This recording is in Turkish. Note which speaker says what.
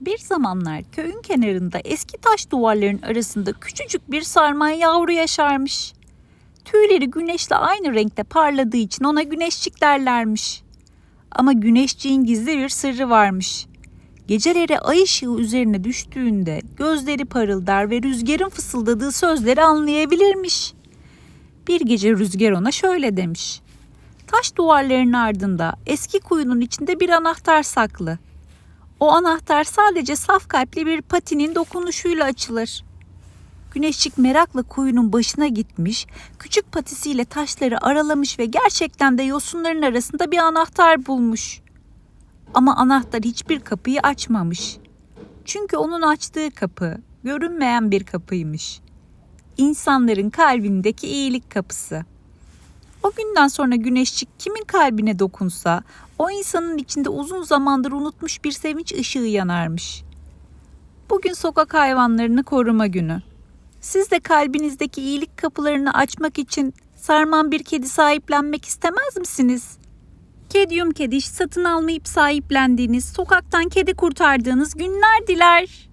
Speaker 1: Bir zamanlar köyün kenarında eski taş duvarların arasında küçücük bir sarman yavru yaşarmış. Tüyleri güneşle aynı renkte parladığı için ona güneşçik derlermiş. Ama güneşçiğin gizli bir sırrı varmış. Geceleri ay ışığı üzerine düştüğünde gözleri parıldar ve rüzgarın fısıldadığı sözleri anlayabilirmiş. Bir gece rüzgar ona şöyle demiş. Taş duvarların ardında eski kuyunun içinde bir anahtar saklı. O anahtar sadece saf kalpli bir patinin dokunuşuyla açılır. Güneşçik merakla kuyunun başına gitmiş, küçük patisiyle taşları aralamış ve gerçekten de yosunların arasında bir anahtar bulmuş. Ama anahtar hiçbir kapıyı açmamış. Çünkü onun açtığı kapı görünmeyen bir kapıymış. İnsanların kalbindeki iyilik kapısı. O günden sonra güneşçik kimin kalbine dokunsa o insanın içinde uzun zamandır unutmuş bir sevinç ışığı yanarmış. Bugün sokak hayvanlarını koruma günü. Siz de kalbinizdeki iyilik kapılarını açmak için sarman bir kedi sahiplenmek istemez misiniz? Kedyum kediş satın almayıp sahiplendiğiniz, sokaktan kedi kurtardığınız günler diler.